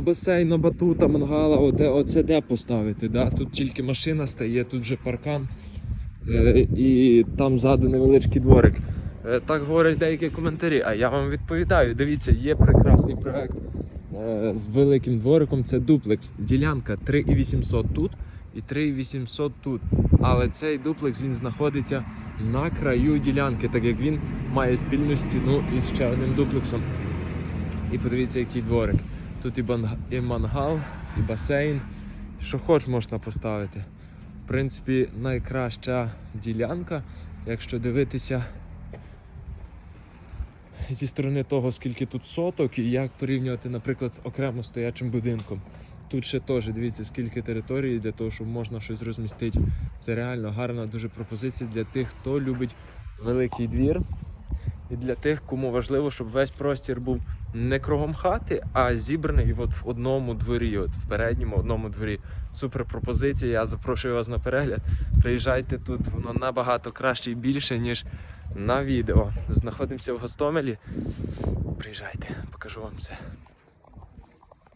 а басейна, батута, мангала, оде, оце де поставити. Да? Тут тільки машина стає, тут вже паркан. Е, і там ззаду невеличкий дворик. Е, так говорять деякі коментарі, а я вам відповідаю. Дивіться, є прекрасний проект е, з великим двориком. Це дуплекс. Ділянка 3800 тут і 3800 тут. Але цей дуплекс він знаходиться на краю ділянки, так як він має спільну стіну із ще одним дуплексом. І подивіться, який дворик. Тут і, банг... і мангал, і басейн. Що хоч можна поставити. В принципі, найкраща ділянка, якщо дивитися зі сторони того, скільки тут соток, і як порівнювати, наприклад, з окремо стоячим будинком. Тут ще теж дивіться, скільки території для того, щоб можна щось розмістити. Це реально гарна дуже пропозиція для тих, хто любить великий двір. І для тих, кому важливо, щоб весь простір був не кругом хати, а зібраний от в одному дворі, от в передньому одному дворі. Супер пропозиція. Я запрошую вас на перегляд. Приїжджайте тут, воно набагато краще і більше, ніж на відео. Знаходимося в Гостомелі. Приїжджайте, покажу вам все.